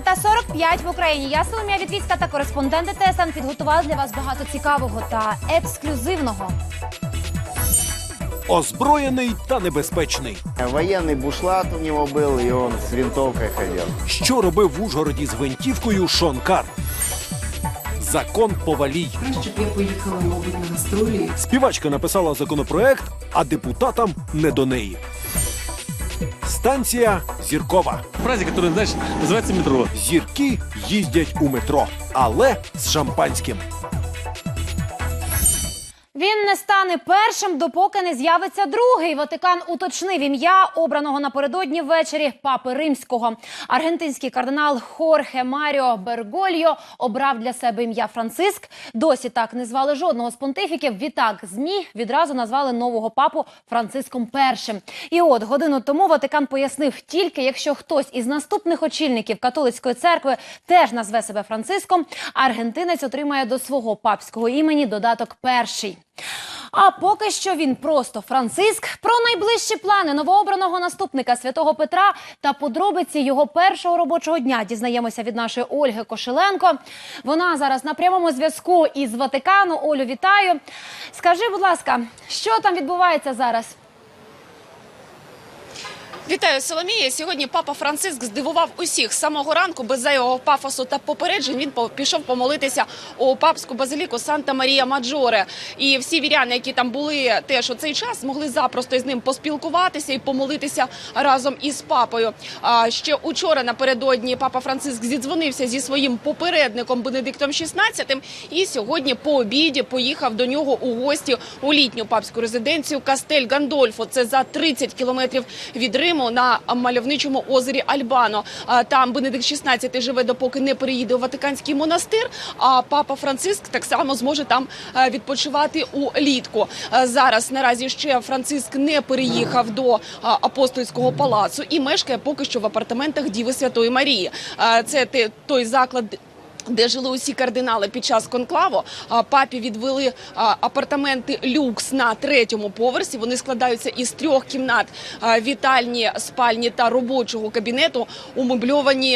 Вітаю 16.45 в Україні. Я Соломія Вітвіцька та кореспонденти ТСН підготували для вас багато цікавого та ексклюзивного. Озброєний та небезпечний. Военный бушлат у него был, и он с винтовкой ходил. Що робив в Ужгороді з гвинтівкою Шон Кар? Закон повалій. Краще б я поїхала, мабуть, на гастролі. Співачка написала законопроект, а депутатам не до неї. Станція Зіркова. Фразі, яка знаєш, називається метро. Зірки їздять у метро, але з шампанським. Він не стане першим, допоки не з'явиться другий. Ватикан уточнив ім'я обраного напередодні ввечері папи римського. Аргентинський кардинал Хорхе Маріо Бергольо обрав для себе ім'я Франциск. Досі так не звали жодного з понтифіків. Відтак змі відразу назвали нового папу Франциском І. І от годину тому Ватикан пояснив, тільки якщо хтось із наступних очільників католицької церкви теж назве себе Франциском, аргентинець отримає до свого папського імені додаток перший. А поки що він просто Франциск. Про найближчі плани новообраного наступника святого Петра та подробиці його першого робочого дня дізнаємося від нашої Ольги Кошеленко. Вона зараз на прямому зв'язку із Ватикану. Олю, вітаю. Скажи, будь ласка, що там відбувається зараз? Вітаю, Соломія. Сьогодні папа Франциск здивував усіх з самого ранку без зайвого пафосу та попереджень. Він пішов помолитися у папську базиліку Санта Марія Маджоре. І всі віряни, які там були теж у цей час, змогли запросто з ним поспілкуватися і помолитися разом із папою. А ще учора напередодні папа Франциск зідзвонився зі своїм попередником Бенедиктом XVI і сьогодні по обіді поїхав до нього у гості у літню папську резиденцію Кастель Гандольфо. Це за 30 кілометрів від Риму на мальовничому озері Альбано. Там Бенедикт XVI живе, допоки не переїде у Ватиканський монастир. А папа Франциск так само зможе там е, відпочивати улітку. Е, Зараз наразі ще Франциск не переїхав до апостольського палацу і мешкає поки що в апартаментах Діви Святої Марії. Е, Це той заклад. Де жили усі кардинали під час конклаву, папі відвели апартаменти люкс на третьому поверсі. Вони складаються із трьох кімнат: вітальні, спальні та робочого кабінету, умебльовані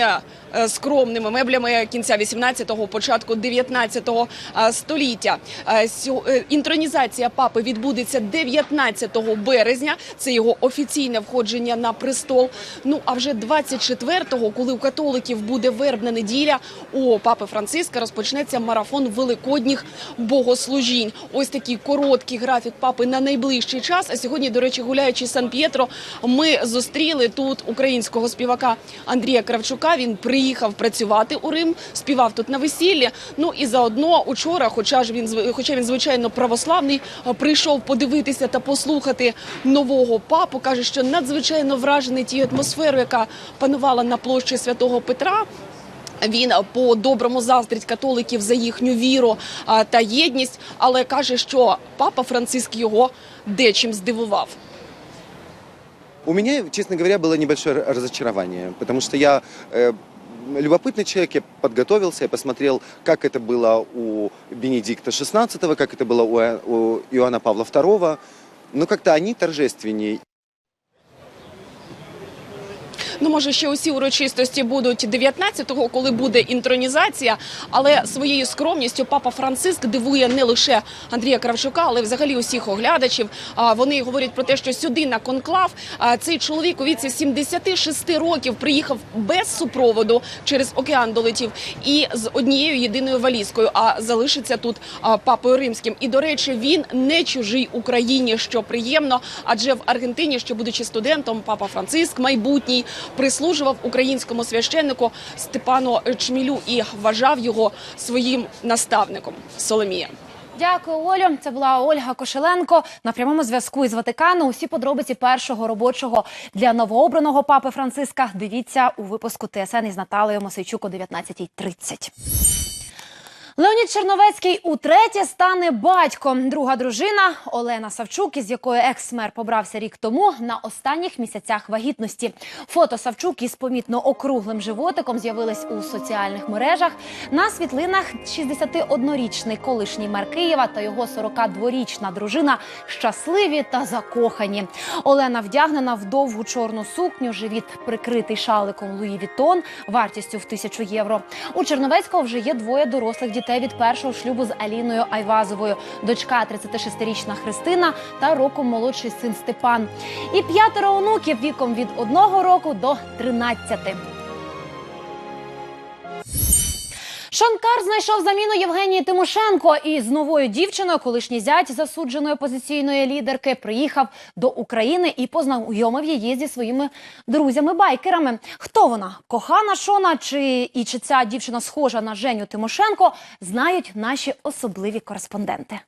е, скромними меблями кінця 18-го, початку 19-го століття. Е, Інтронізація папи відбудеться 19 березня. Це його офіційне входження на престол. Ну а вже 24-го, коли у католиків буде вербна неділя, у папи Франциска розпочнеться марафон великодніх богослужінь. Ось такий короткий графік папи на найближчий час. А сьогодні, до речі, гуляючи Сан П'єтро, ми зустріли тут українського співака Андрія Кравчука. Він приїхав працювати у Рим, співав тут на весіллі. Ну і заодно учора, хоча ж він хоча він звичайно православний, прийшов подивитися та послухати нового папу. каже, що надзвичайно вражений тією атмосферою, яка панувала на площі святого Петра. Він по доброму заздрить католиків за їхню віру а, та єдність, але каже, що папа Франциск його дечим здивував. У меня, честно говоря, было небольшое разочарование, потому что я э, любопытный человек, я подготовился, я посмотрел, как это было у Бенедикта XVI, как это было у, Ио- у Иоанна Павла II, но как-то они торжественнее. Ну, може, ще усі урочистості будуть 19-го, коли буде інтронізація. Але своєю скромністю папа Франциск дивує не лише Андрія Кравчука, але взагалі усіх оглядачів. Вони говорять про те, що сюди на конклав цей чоловік у віці 76 років приїхав без супроводу через океан долетів і з однією єдиною валізкою. А залишиться тут папою римським. І до речі, він не чужий Україні, що приємно. Адже в Аргентині, ще будучи студентом, папа Франциск, майбутній, прислужував українському священнику Степану Чмілю і вважав його своїм наставником. Соломія. Дякую, Олю. Це була Ольга Кошеленко на прямому зв'язку із Ватикану. Усі подробиці першого робочого для новообраного папи Франциска. Дивіться у випуску ТСН із Наталею Мосейчук о 19.30. Леонід Черновецький утретє стане батьком. Друга дружина Олена Савчук, із якою екс-мер побрався рік тому, на останніх місяцях вагітності. Фото Савчук із помітно округлим животиком з'явились у соціальних мережах. На світлинах 61-річний колишній мер Києва та його 42-річна дружина щасливі та закохані. Олена вдягнена в довгу чорну сукню, живіт прикритий шаликом Луї Вітон вартістю в тисячу євро. У Черновецького вже є двоє дорослих дітей від першого шлюбу з Аліною Айвазовою, дочка 36-річна Христина та роком молодший син Степан. І п'ятеро онуків віком від одного року до 13. Шон Кар знайшов заміну Євгенії Тимошенко і з новою дівчиною, колишній зять засудженої опозиційної лідерки, приїхав до України і познайомив її зі своїми друзями-байкерами. Хто вона? Кохана Шона чи і чи ця дівчина схожа на Женю Тимошенко, знають наші особливі кореспонденти.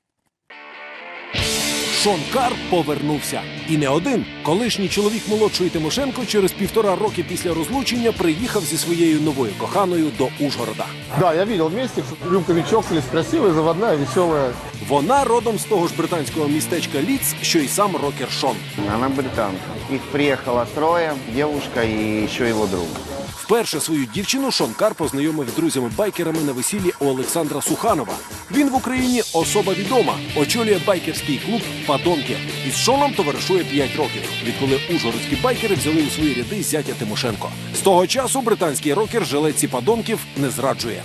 Шон Кар повернувся. І не один. Колишній чоловік молодшої Тимошенко через півтора роки після розлучення приїхав зі своєю новою коханою до Ужгорода. Да, я видел вместе, рюмками чокались, красивая, заводная, веселая. Вона родом з того ж британського містечка Ліц, що й сам рокер Шон. Она британка. Их приехало трое, девушка и еще его друг. Вперше свою дівчину Шон Кар познайомив з друзями-байкерами на весіллі у Олександра Суханова. Він в Україні особа відома, очолює байкерський клуб Падонки. Із Шоном товаришує 5 років, відколи ужгородські байкери взяли у свої ряди зятя Тимошенко. З того часу британський рокер жилетці падонків не зраджує.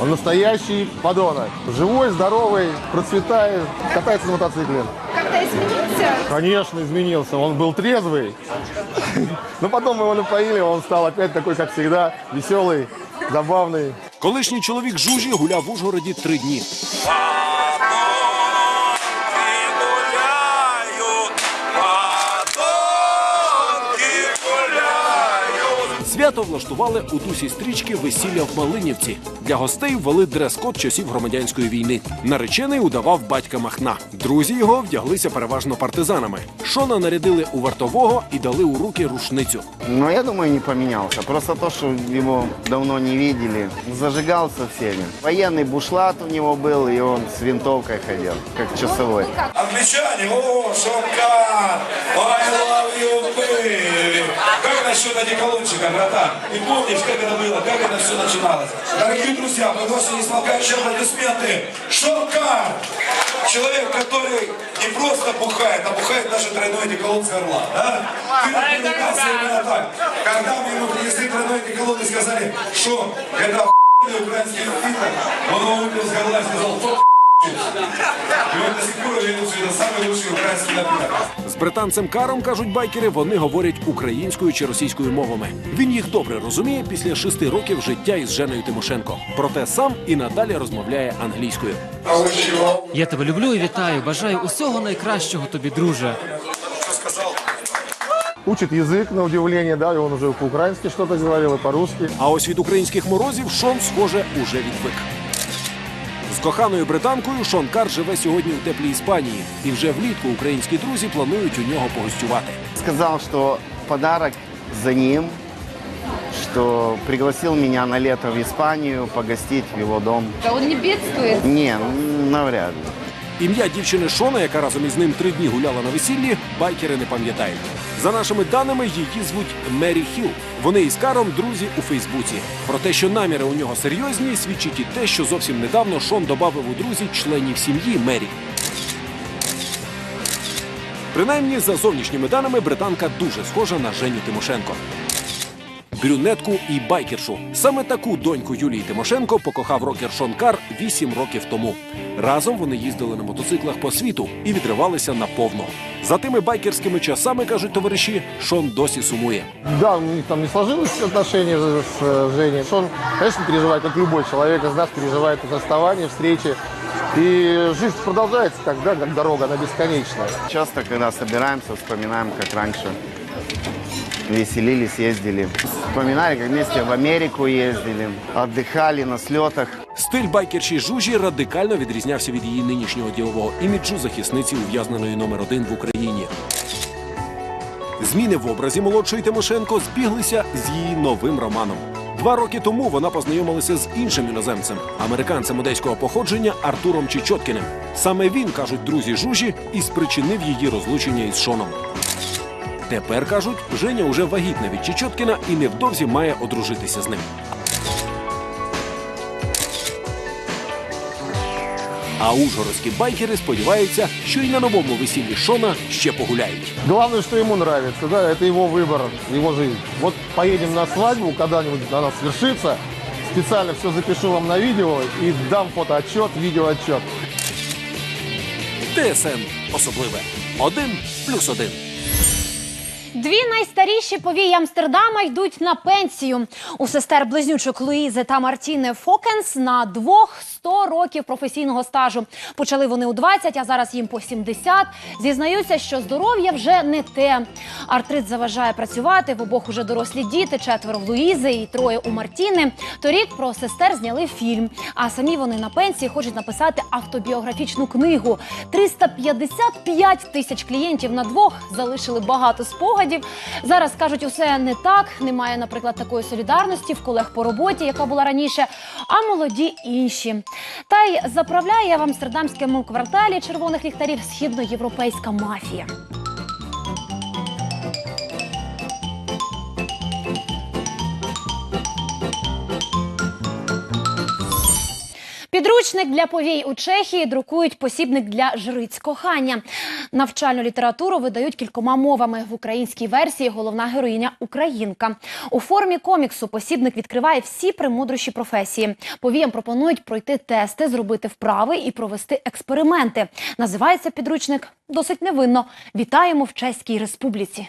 Он настоящий подонок. Живой, здоровый, процветает, катается на мотоцикле Как-то изменился? Конечно, изменился. Он был трезвый. Но потом мы его напоили, он стал опять такой, как всегда, веселый, забавный. Колишній чоловік Жужі гуляв в Ужгороді три дні. Свято влаштували у дусі стрічки весілля в Малинівці. Для гостей ввели дрес-код часів громадянської війни. Наречений удавав батька Махна. Друзі його вдяглися переважно партизанами. Шона нарядили у вартового і дали у руки рушницю. Но я думаю, не поменялся. Просто то, что его давно не видели. Зажигал со всеми. Военный бушлат у него был, и он с винтовкой ходил, как часовой. Англичане, о, Шонкар, I love you, baby. Как насчет одеколончика, братан? И помнишь, как это было, как это все начиналось? Дорогие друзья, мы носим несмолкающие аплодисменты. Шонкар! Человек, который не просто бухает, а бухает даже тройной одеколон с горла. Да? Ты наверняка именно так. Когда мы ему принесли тройной одеколон и сказали, что это украинский напиток, он его выпил с горла и сказал, «Фу, и он до сих пор уверен, что это самый лучший украинский напиток. З британцем Каром кажуть байкери, вони говорять українською чи російською мовами. Він їх добре розуміє після шести років життя із Женою Тимошенко. Проте сам і надалі розмовляє англійською. Я тебе люблю і вітаю. Бажаю усього найкращого тобі, друже. Учит язык, на удивление, да, и он уже по-украински что-то говорил, и по-русски. А ось від українських морозів Шон, схоже, уже відвик. Коханою британкою Шон Кар живе сьогодні у теплій Іспанії, і вже влітку українські друзі планують у нього погостювати. Сказав, що подарок за ним, що пригласив мене на лето в Іспанію погостити в його дом. Та он не бідствує? Ні, навряд ли. Ім'я дівчини Шона, яка разом із ним три дні гуляла на весіллі, байкери не пам'ятають. За нашими даними, її звуть Мері Хіл. Вони із Каром друзі у Фейсбуці. Про те, що наміри у нього серйозні, свідчить і те, що зовсім недавно Шон додав у друзі членів сім'ї Мері. Принаймні, за зовнішніми даними, британка дуже схожа на Женю Тимошенко. Брюнетку і байкершу. Саме таку доньку Юлії Тимошенко покохав рокер Шон Кар 8 років тому. Разом вони їздили на мотоциклах по світу і відривалися наповно. За тими байкерськими часами, кажуть товариші, Шон досі сумує. Да, у них там не сложилось отношения с э, Женей. Он, конечно, переживает, как любой человек из нас переживает это расставание, встречи. И жизнь продолжается, как, да, как дорога, она бесконечная. Часто, когда собираемся, вспоминаем, как раньше веселились, ездили. Вспоминали, как вместе в Америку ездили, отдыхали на слетах. Стиль байкерші Жужі радикально відрізнявся від її нинішнього ділового іміджу захисниці ув'язненої номер один в Україні. Зміни в образі молодшої Тимошенко збіглися з її новим романом. Два роки тому вона познайомилася з іншим іноземцем, американцем одеського походження Артуром Чечоткіним. Саме він, кажуть друзі Жужі, і спричинив її розлучення із Шоном. Тепер кажуть, Женя уже вагітна від Чечоткіна і невдовзі має одружитися з ним. А ужгородські байкери сподіваються, що й на новому весіллі Шона ще погуляють. Главное, что ему нравится, да, это его выбор, его жизнь. Вот поедем на свадьбу, когда-нибудь она свершится, специально все запишу вам на видео и дам фотоотчет, видеоотчет. ТСН особливе. Один плюс один. Дві найстаріші повії Амстердама йдуть на пенсію. У сестер близнючок Луїзи та Мартіни Фокенс на двох 100 років професійного стажу. Почали вони у 20, а зараз їм по 70. Зізнаються, що здоров'я вже не те. Артрит заважає працювати. В обох уже дорослі діти, четверо в Луїзи і троє у Мартіни. Торік про сестер зняли фільм. А самі вони на пенсії хочуть написати автобіографічну книгу. 355 тисяч клієнтів на двох залишили багато спогадів. Зараз кажуть, усе не так. Немає, наприклад, такої солідарності в колег по роботі, яка була раніше. А молоді інші. Та й заправляє в амстердамському кварталі червоних ліхтарів східноєвропейська мафія. Підручник для повій у Чехії друкують посібник для жриць кохання. Навчальну літературу видають кількома мовами. В українській версії головна героїня українка. У формі коміксу посібник відкриває всі премудрощі професії. Повіям пропонують пройти тести, зробити вправи і провести експерименти. Називається підручник досить невинно. Вітаємо в Чеській Республіці.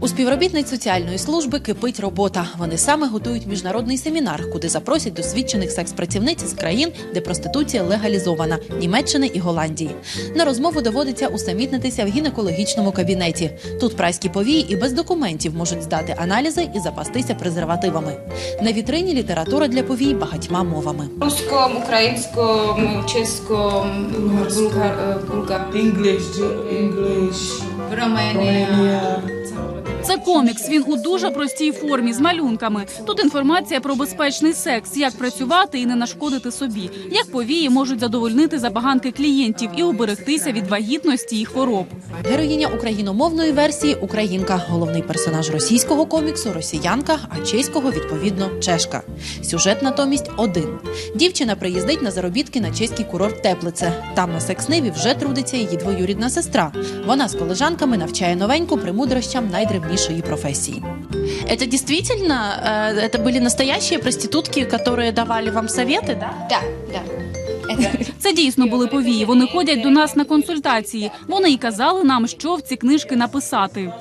У співробітниць соціальної служби кипить робота. Вони саме готують міжнародний семінар, куди запросять досвідчених секс-працівниць з країн, де проституція легалізована Німеччини і Голландії. На розмову доводиться усамітнитися в гінекологічному кабінеті. Тут прайські повії і без документів можуть здати аналізи і запастися презервативами. На вітрині література для повій багатьма мовами. Русском, украинском, чешском, булгар, булгар, English, English, Romania. Це комікс. Він у дуже простій формі з малюнками. Тут інформація про безпечний секс, як працювати і не нашкодити собі, як повії можуть задовольнити забаганки клієнтів і уберегтися від вагітності і хвороб. Героїня україномовної версії українка, головний персонаж російського коміксу росіянка, а чеського відповідно чешка. Сюжет натомість один. Дівчина приїздить на заробітки на чеський курорт Теплице. Там на сексниві вже трудиться її двоюрідна сестра. Вона з колежанками навчає новеньку премудрощам найдревнішої професії. Это действительно, э, это были настоящие проститутки, которые давали вам советы, да? Да, да. Это Це дійсно були повії. Вони ходять до нас на консультації. Вони й казали нам, що в ці книжки написати.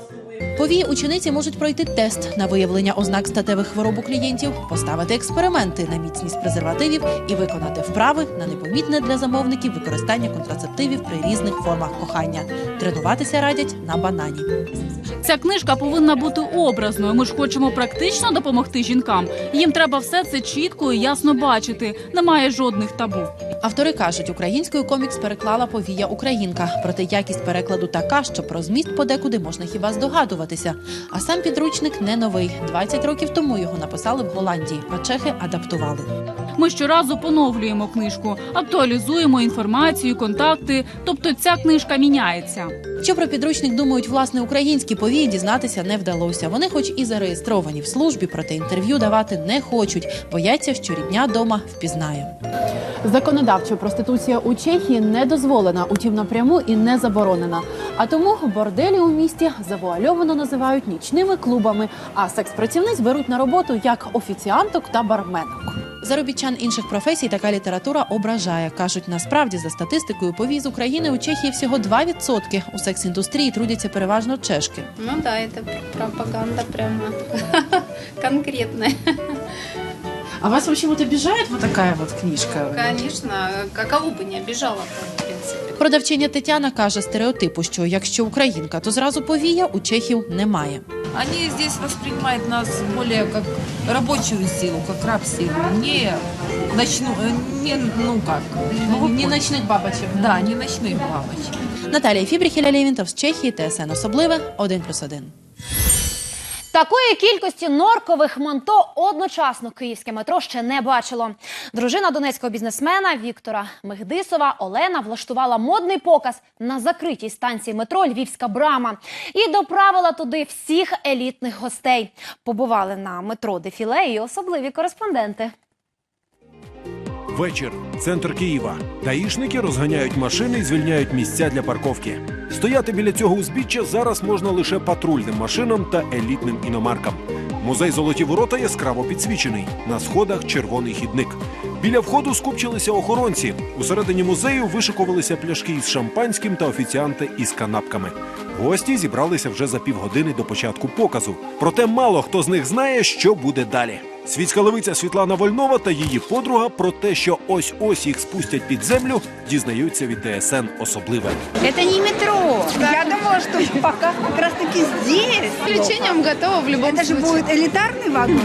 Повії учениці можуть пройти тест на виявлення ознак статевих хвороб у клієнтів, поставити експерименти на міцність презервативів і виконати вправи на непомітне для замовників використання контрацептивів при різних формах кохання. Тренуватися радять на банані. Ця книжка повинна бути образною. Ми ж хочемо практично допомогти жінкам. Їм треба все це чітко і ясно бачити. Немає жодних табу. Автори кажуть, українською комікс переклала повія українка. Проте якість перекладу така, що про зміст подекуди можна хіба здогадуватися. А сам підручник не новий. 20 років тому його написали в Голландії, а чехи адаптували. Ми щоразу поновлюємо книжку, актуалізуємо інформацію, контакти. Тобто ця книжка міняється. Що про підручник думають власне українські повії, дізнатися не вдалося. Вони, хоч і зареєстровані в службі, проте інтерв'ю давати не хочуть, бояться, що рідня дома впізнає. Законодавчо проституція у Чехії не дозволена, утім напряму і не заборонена. А тому борделі у місті завуальовано називають нічними клубами, а секс-працівниць беруть на роботу як офіціанток та барменок. Заробітчан інших професій така література ображає. кажуть, насправді за статистикою повій з України у Чехії всього 2%. У секс-індустрії трудяться переважно чешки. Ну да, это пропаганда прямо конкретная. А вас вообще вот обижает вот такая вот книжка? Конечно, каково бы не обижала, в принципе. Продавчиня Тетяна каже стереотипу, що якщо українка, то зразу повія у чехів немає Они здесь воспринимают нас более как рабочую силу, как раб-силу, не ночну, э, не, ну как, не ночных бабочек. Да, не ночных бабочек. Наталія Фібріхіля Лєвінтов з Чехії, ТСН особливе 1+,1. Такої кількості норкових манто одночасно київське метро ще не бачило. Дружина донецького бізнесмена Віктора Мегдисова Олена влаштувала модний показ на закритій станції метро Львівська брама і доправила туди всіх елітних гостей. Побували на метро дефіле і особливі кореспонденти. Вечір, центр Києва. Даїшники розганяють машини і звільняють місця для парковки. Стояти біля цього узбіччя зараз можна лише патрульним машинам та елітним іномаркам. Музей Золоті ворота яскраво підсвічений. На сходах червоний хідник. Біля входу скупчилися охоронці. Усередині музею вишикувалися пляшки із шампанським та офіціанти із канапками. Гості зібралися вже за півгодини до початку показу. Проте мало хто з них знає, що буде далі. Світська левиця Світлана Вольнова та її подруга про те, що ось ось їх спустять під землю, дізнаються від ДСН особливе. Это не метро. Я думала, что пока как раз таки здесь. Исключением готова в любом Это же будет элитарный вагон.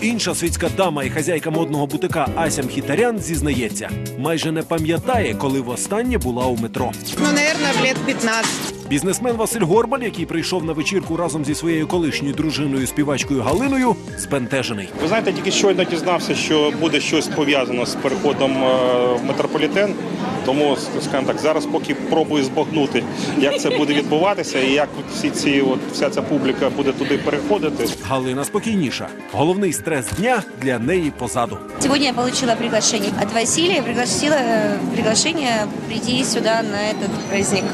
Інша світська дама і хазяйка модного бутика Ася Мхітарян зізнається, майже не пам'ятає, коли востаннє була у метро. Ну, наверное, лет 15. Бізнесмен Василь Горбаль, який прийшов на вечірку разом зі своєю колишньою дружиною співачкою Галиною, збентежений. Ви знаєте, тільки щойно дізнався, що буде щось пов'язано з переходом е, в метрополітен. Тому, скажімо так, зараз поки пробую збагнути, як це буде відбуватися і як всі ці, от вся ця публіка буде туди переходити. Галина спокійніша. Головний стрес дня для неї позаду. Сегодня я получила приглашение от Василия, пригласила э, приглашение прийти сюда на этот праздник.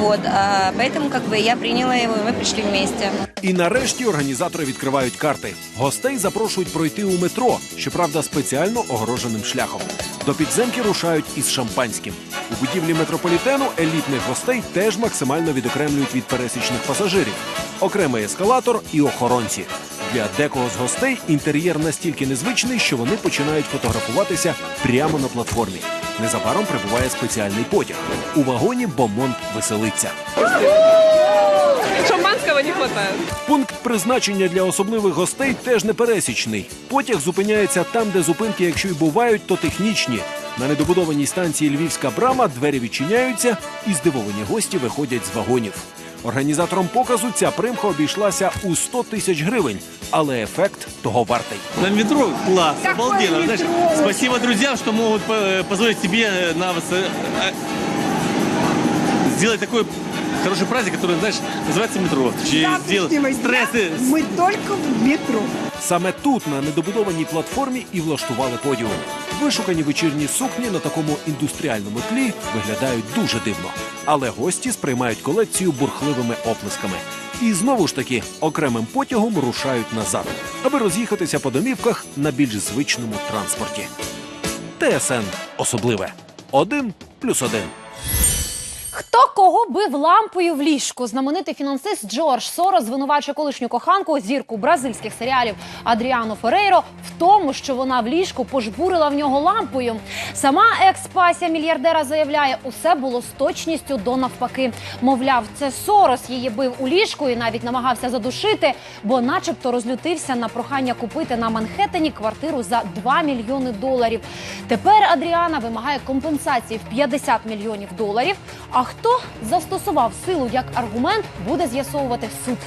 Вот, а поэтому как бы я приняла его, и мы пришли вместе. І нарешті організатори відкривають карти. Гостей запрошують пройти у метро, щоправда, спеціально огороженим шляхом. До підземки рушають із шампанським. У будівлі метрополітену елітних гостей теж максимально відокремлюють від пересічних пасажирів. Окремий ескалатор і охоронці. Для декого з гостей інтер'єр настільки незвичний, що вони починають фотографуватися прямо на платформі. Незабаром прибуває спеціальний потяг. У вагоні Бомонд веселиться Шампанского не хватает. Пункт призначення для особливих гостей теж непересічний. Потяг зупиняється там, де зупинки, якщо й бувають, то технічні. На недобудованій станції Львівська брама двері відчиняються, і здивовані гості виходять з вагонів. Організаторам показу ця примха обійшлася у 100 тисяч гривень, але ефект того вартий. На метро класс, Какое обалденно. Знаешь, метро? спасибо друзьям, что могут э, позволить себе э, на вас, э, э, сделать такой хороший праздник, который, знаешь, называется метро. Чи- Сделать стрессы. Мы только в метро. Саме тут, на недобудованій платформі, і влаштували подіум. Вишукані вечірні сукні на такому індустріальному тлі виглядають дуже дивно. Але гості сприймають колекцію бурхливими оплесками. І знову ж таки окремим потягом рушають назад, аби роз'їхатися по домівках на більш звичному транспорті. ТСН особливе. Один плюс один. Хто кого бив лампою в ліжку? Знаменитий фінансист Джордж Сорос звинувачує колишню коханку зірку бразильських серіалів Адріану Ферейро в тому, що вона в ліжку пожбурила в нього лампою. Сама екс-пася мільярдера заявляє, усе було з точністю до навпаки. Мовляв, це Сорос її бив у ліжку і навіть намагався задушити, бо, начебто, розлютився на прохання купити на Манхеттені квартиру за 2 мільйони доларів. Тепер Адріана вимагає компенсації в 50 мільйонів доларів. А хто застосував силу як аргумент, буде з'ясовувати суд.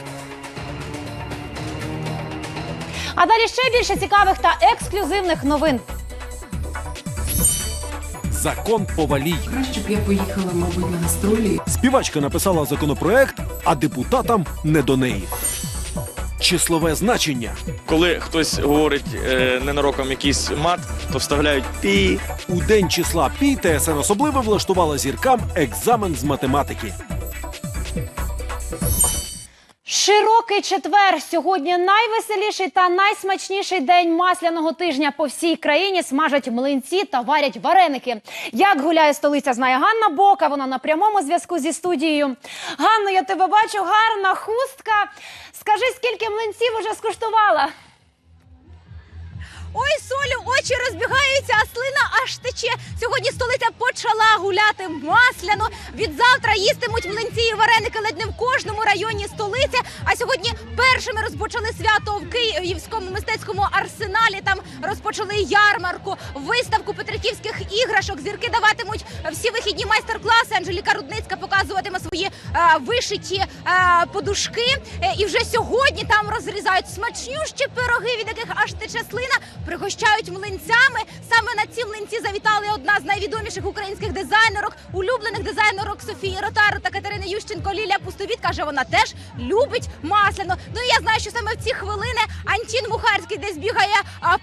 А далі ще більше цікавих та ексклюзивних новин. Закон повалій. Краще б я поїхала, мабуть, на гастролі. Співачка написала законопроект, а депутатам не до неї. Числове значення. Коли хтось говорить е, ненароком якийсь мат, то вставляють пі. У день числа пі ТСН особливо влаштувала зіркам екзамен з математики. Широкий четвер сьогодні найвеселіший та найсмачніший день масляного тижня по всій країні. Смажать млинці та варять вареники. Як гуляє столиця, знає Ганна Бока. Вона на прямому зв'язку зі студією. Ганно, я тебе бачу, гарна хустка. Скажи, скільки млинців уже скуштувала? Ой, Солю, очі розбігаються, а слина аж тече. Сьогодні столиця почала гуляти масляно. Від завтра їстимуть млинці і вареники ледь не в кожному районі столиці. А сьогодні першими розпочали свято в Київському мистецькому арсеналі. Там розпочали ярмарку, виставку петриківських іграшок. Зірки даватимуть всі вихідні майстер-класи. Анжеліка Рудницька показуватиме свої е, вишиті е, подушки. Е, і вже сьогодні там розрізають смачнющі пироги, від яких аж тече слина, пригощають млинцями. Саме на ці млинці завітали одна з найвідоміших українських дизайнерок, улюблених дизайнерок Софії Ротару та Катерини Ющенко. Лілія Пустовіт каже, вона теж любить масляно. Ну і я знаю, що саме в ці хвилини Антін Мухарський десь бігає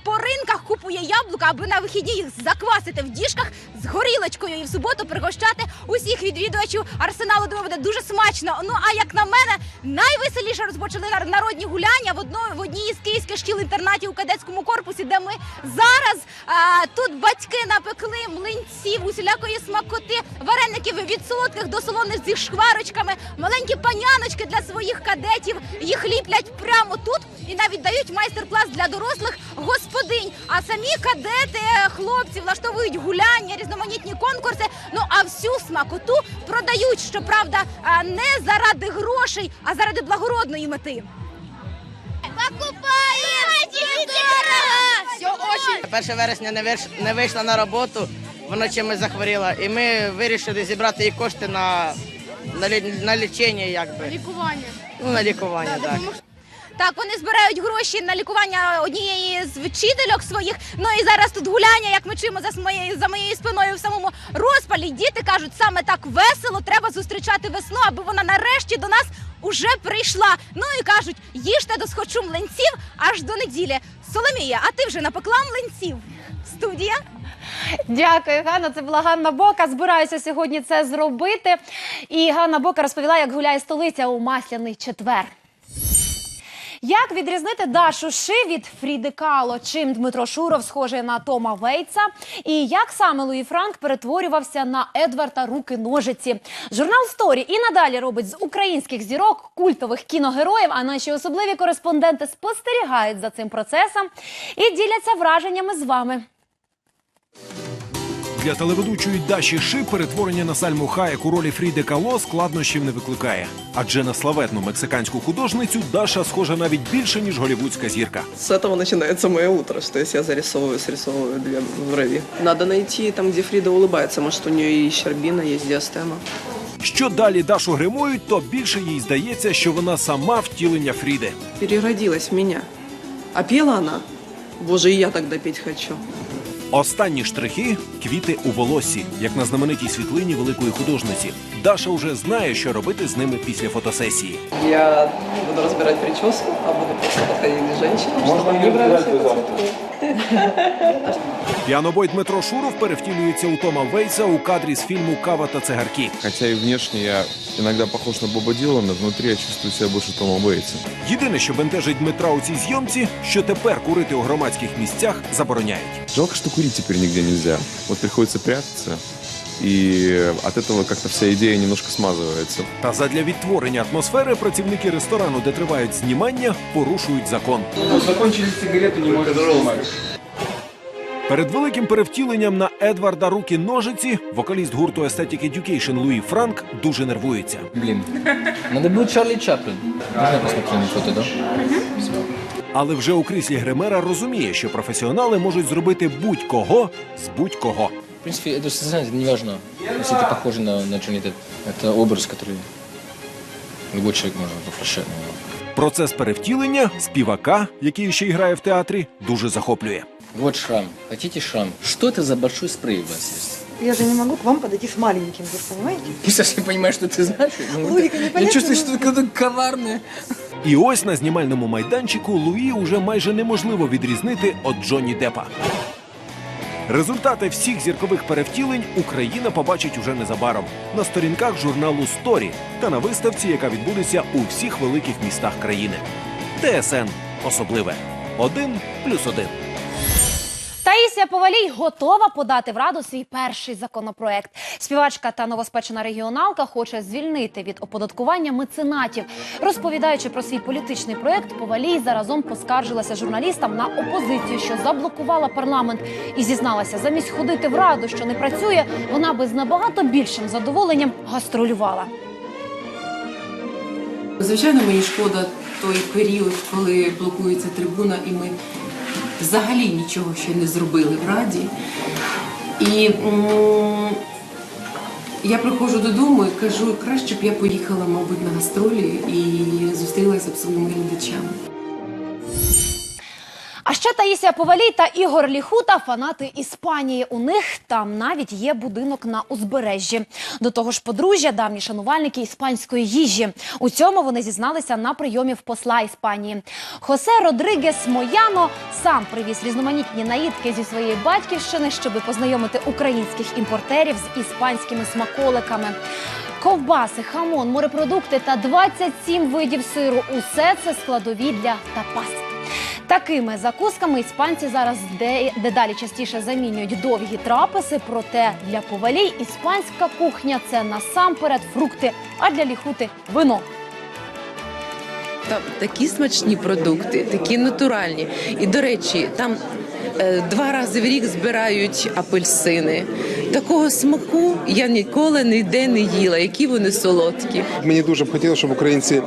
по ринках, купує яблука, аби на вихідні їх заквасити в діжках з горілочкою і в суботу пригощати усіх відвідувачів арсеналу. Думаю, буде дуже смачно. Ну а як на мене, найвеселіше розпочали народні гуляння в одно в одній із київських шкіл інтернатів у кадетському корпусі, де ми зараз а, тут батьки напекли млинців, усілякої смакоти, вареників від солодких до солоних зі шкварочками, маленькі паняночки для своїх кадетів. Їх ліплять прямо тут і навіть дають майстер-клас для дорослих господинь. А самі кадети, хлопці влаштовують гуляння, різноманітні конкурси. Ну а всю смакоту продають, щоправда, не заради грошей, а заради благородної мети. Все очень. 1 вересня не, виш... не вийшла на роботу, вона чимось захворіла. І ми вирішили зібрати їй кошти на, на, лі... на лічення, якби. Лікування. Ну, на лікування, так. Так, вони збирають гроші на лікування однієї з вчительок своїх. Ну і зараз тут гуляння, як ми чуємо за моєю за моєю спиною в самому розпалі. Діти кажуть, саме так весело треба зустрічати весну, аби вона нарешті до нас уже прийшла. Ну і кажуть, їжте до схочу млинців аж до неділі. Соломія, а ти вже напекла млинців? Студія. Дякую, Ганна. Це була Ганна Бока. Збираюся сьогодні це зробити. І Ганна Бока розповіла, як гуляє столиця у масляний четвер. Як відрізнити Дашу Ши від Фріди Кало? Чим Дмитро Шуров схожий на Тома Вейтса? І як саме Луї Франк перетворювався на Едварда руки ножиці? Журнал Сторі і надалі робить з українських зірок культових кіногероїв. А наші особливі кореспонденти спостерігають за цим процесом і діляться враженнями з вами. Для телеведучої Даші Ши перетворення на Сальму Хаєк у ролі Фріди Кало складнощів не викликає. Адже на славетну мексиканську художницю Даша схожа навіть більше, ніж голівудська зірка. С этого начинается мое утро, что я себя зарисовываю, срисовываю две брови. Надо найти там, где Фрида улыбается. Может, у нее и щербина есть диастема. Що далі Дашу гримують, то більше їй здається, що вона сама втілення Фріди. Переродилась в меня. А пела она? Боже, и я тогда петь хочу. Останні штрихи квіти у волоссі, як на знаменитій світлині великої художниці. Даша вже знає, що робити з ними після фотосесії. Я буду розбирати прическу, а буду просто женщинам, чтобы они брали себе по цвету. Піанобой Дмитро Шуров перевтілюється у Тома Вейса у кадрі з фільму Кава та цигарки. Хоча і внешне я іноді похож на Боба Ділана, внутрі я чувствую себе більше Тома Вейса. Єдине, що бентежить Дмитра у цій зйомці, що тепер курити у громадських місцях забороняють. Жалко, що курити тепер ніде не можна. От приходиться прятаться, и от этого как-то вся идея немножко смазывается. Та задля відтворення атмосфери працівники ресторану, де тривають знімання, порушують закон. Закончили сигарету, не можешь снимать. Перед великим перевтіленням на Едварда руки ножиці вокаліст гурту Aesthetic Education Луї Франк дуже нервується. Блин, надо был Чарли Чаплин. Можно я посмотрю на фото, да? Але вже у кріслі гримера розуміє, що професіонали можуть зробити будь-кого з будь-кого. В принципе, это знаете, не важно, если ты похож на, на Джонни Депп. Это образ, который любой человек может воплощать на него. Процес перевтілення співака, який ще й грає в театрі, дуже захоплює. Вот шрам. Хотите шрам? Что это за большой спрей у вас есть? Я же не могу к вам подойти с маленьким, вы же понимаете? Я совсем не понимаю, что это значит. Ну, Логика Я непонятна, чувствую, но- что это какое-то коварное. І ось на знімальному майданчику Луї уже майже неможливо відрізнити від Джонні Деппа. Результати всіх зіркових перевтілень Україна побачить уже незабаром на сторінках журналу Сторі та на виставці, яка відбудеться у всіх великих містах країни. ТСН особливе. Один плюс один. Таїсія Повалій готова подати в раду свій перший законопроект. Співачка та новоспечена регіоналка хоче звільнити від оподаткування меценатів. Розповідаючи про свій політичний проект, Повалій заразом поскаржилася журналістам на опозицію, що заблокувала парламент, і зізналася, замість ходити в раду, що не працює, вона би з набагато більшим задоволенням гастролювала. Звичайно, мені шкода той період, коли блокується трибуна, і ми взагалі нічого ще не зробили в Раді. І я приходжу додому і кажу, краще б я поїхала, мабуть, на гастролі і зустрілася б своїми глядачами. А ще Таїсія Повалій та Ігор Ліхута фанати Іспанії. У них там навіть є будинок на узбережжі. До того ж, подружжя давні шанувальники іспанської їжі. У цьому вони зізналися на прийомі в посла Іспанії. Хосе Родригес Мояно сам привіз різноманітні наїдки зі своєї батьківщини, щоб познайомити українських імпортерів з іспанськими смаколиками. Ковбаси, хамон, морепродукти та 27 видів сиру усе це складові для тапас. Такими закусками іспанці зараз дедалі частіше замінюють довгі трапези. Проте для повалій іспанська кухня це насамперед фрукти, а для ліхути вино. Там такі смачні продукти, такі натуральні. І до речі, там два рази в рік збирають апельсини. Такого смаку я ніколи ніде не їла. Які вони солодкі. Мені дуже б хотілося, щоб українці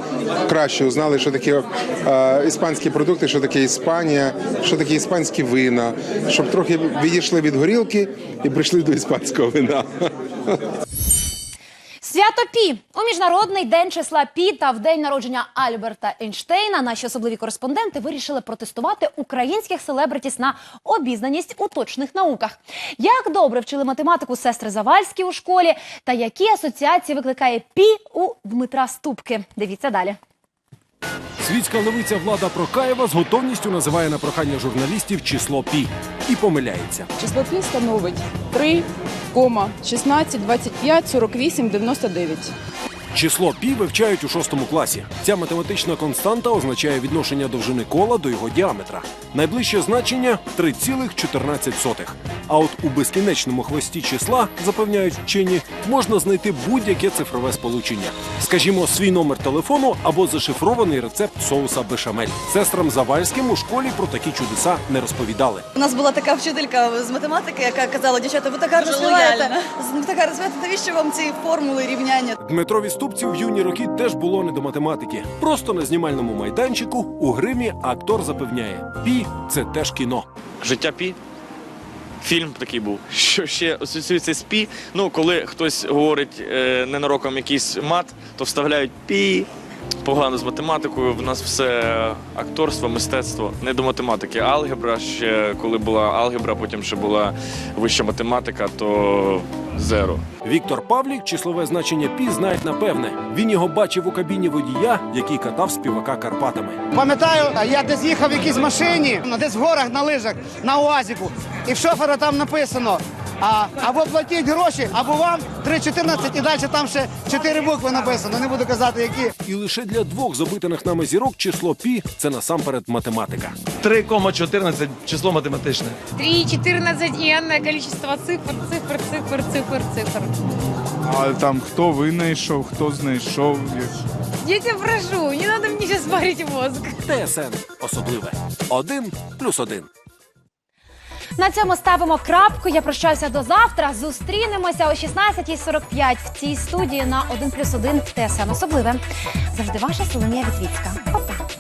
краще узнали, що таке е, іспанські продукти, що таке Іспанія, що таке іспанські вина, щоб трохи відійшли від горілки і прийшли до іспанського вина. Свято Пі у міжнародний день числа Пі та в день народження Альберта Ейнштейна. Наші особливі кореспонденти вирішили протестувати українських селебритіс на обізнаність у точних науках. Як добре вчили математику сестри Завальські у школі, та які асоціації викликає Пі у Дмитра Ступки. Дивіться далі. Світська левиця Влада Прокаєва з готовністю називає на прохання журналістів число пі і помиляється. Число пі становить 3, 16, 25, 48, 99. Число пі вивчають у шостому класі. Ця математична константа означає відношення довжини кола до його діаметра. Найближче значення 3,14. А от у безкінечному хвості числа, запевняють вчені, можна знайти будь-яке цифрове сполучення. Скажімо, свій номер телефону або зашифрований рецепт соуса бешамель. Сестрам Завальським у школі про такі чудеса не розповідали. У нас була така вчителька з математики, яка казала, дівчата, ви так гарно співаєте, ви так гарно навіщо вам ці формули рівняння? Дмитрові Ступці в юні роки теж було не до математики. Просто на знімальному майданчику у гримі актор запевняє: пі це теж кіно. Життя Пі. Фільм такий був. Що ще асоціюється з Пі. Ну, коли хтось говорить е, ненароком якийсь мат, то вставляють Пі. Погано з математикою. В нас все акторство, мистецтво, не до математики. Алгебра ще коли була алгебра, потім ще була вища математика, то зеро. Віктор Павлік числове значення пі знає напевне. Він його бачив у кабіні водія, який катав співака Карпатами. Пам'ятаю, я десь їхав в якійсь машині, ну, десь в горах на лижах, на УАЗіку, і в шофера там написано. А, або платіть гроші, або вам 3,14 і далі там ще 4 букви написано. Не буду казати, які. І лише для двох забитаних нами зірок число пі це насамперед математика. 3,14 число математичне. 3, 14 и энное количество цифр, цифр, цифр, цифр, цифр. А там хто винайшов, хто знайшов. Я тебя прошу, не надо мне сейчас варить мозг. ТСН особливе. Один плюс один. На цьому ставимо крапку. Я прощаюся до завтра. Зустрінемося о 16.45 в цій студії на 1+,1 ТСН особливе. Завжди ваша Соломія Вітвіцька. Па-па.